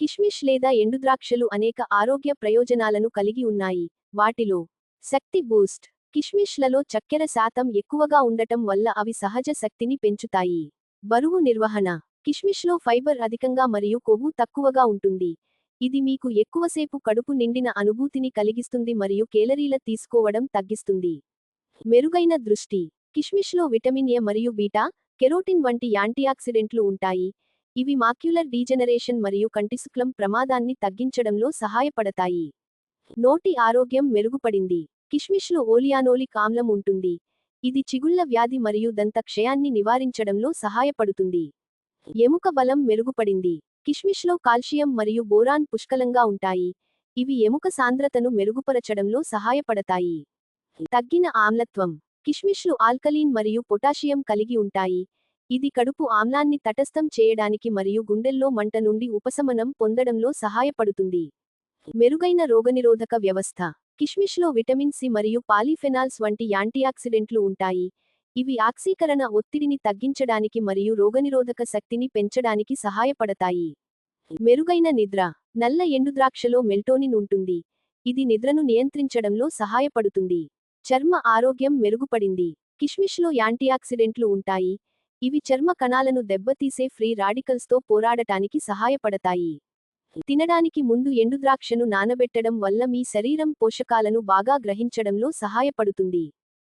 కిష్మిష్ లేదా ఎండుద్రాక్షలు అనేక ఆరోగ్య ప్రయోజనాలను కలిగి ఉన్నాయి. వాటిలో శక్తి బూస్ట్ కిష్మిష్లలో చక్కెర శాతం ఎక్కువగా ఉండటం వల్ల అవి సహజ శక్తిని పెంచుతాయి. బరువు నిర్వహణ కిష్మిష్లో ఫైబర్ అధికంగా మరియు కొవ్వు తక్కువగా ఉంటుంది. ఇది మీకు ఎక్కువసేపు కడుపు నిండిన అనుభూతిని కలిగిస్తుంది మరియు కేలరీల తీసుకోవడం తగ్గిస్తుంది. మెరుగైన దృష్టి కిష్మిష్లో విటమిన్ ఏ మరియు బీటా కెరోటిన్ వంటి యాంటీఆక్సిడెంట్లు ఉంటాయి. ఇవి మాక్యులర్ డీజెనరేషన్ మరియు కంటిశుక్లం ప్రమాదాన్ని తగ్గించడంలో సహాయపడతాయి. నోటి ఆరోగ్యం మెరుగుపడింది. కిష్మిష్లో ఓలియానోలిక్ ఆమ్లం ఉంటుంది. ఇది చిగుళ్ళ వ్యాధి మరియు దంత క్షయాన్ని నివారించడంలో సహాయపడుతుంది. ఎముక బలం మెరుగుపడింది. కిష్మిష్లో కాల్షియం మరియు బోరాన్ పుష్కలంగా ఉంటాయి. ఇవి ఎముక సాంద్రతను మెరుగుపరచడంలో సహాయపడతాయి. తగ్గిన ఆమ్లత్వం. కిష్మిష్లు ఆల్కలీన్ మరియు పొటాషియం కలిగి ఉంటాయి. ఇది కడుపు ఆమ్లాన్ని తటస్థం చేయడానికి మరియు గుండెల్లో మంట నుండి ఉపశమనం పొందడంలో సహాయపడుతుంది. మెరుగైన రోగనిరోధక వ్యవస్థ. కిష్మిష్లో విటమిన్ సి మరియు పాలిఫెనాల్స్ వంటి యాంటీఆక్సిడెంట్లు ఉంటాయి. ఇవి ఆక్సీకరణ ఒత్తిడిని తగ్గించడానికి మరియు రోగనిరోధక శక్తిని పెంచడానికి సహాయపడతాయి. మెరుగైన నిద్ర. నల్ల ఎండుద్రాక్షలో మెల్టోనిన్ ఉంటుంది. ఇది నిద్రను నియంత్రించడంలో సహాయపడుతుంది. చర్మ ఆరోగ్యం మెరుగుపడింది. కిష్మిష్లో యాంటీఆక్సిడెంట్లు ఉంటాయి. ఇవి చర్మ కణాలను దెబ్బతీసే ఫ్రీ రాడికల్స్తో పోరాడటానికి సహాయపడతాయి. తినడానికి ముందు ఎండుద్రాక్షను నానబెట్టడం వల్ల మీ శరీరం పోషకాలను బాగా గ్రహించడంలో సహాయపడుతుంది.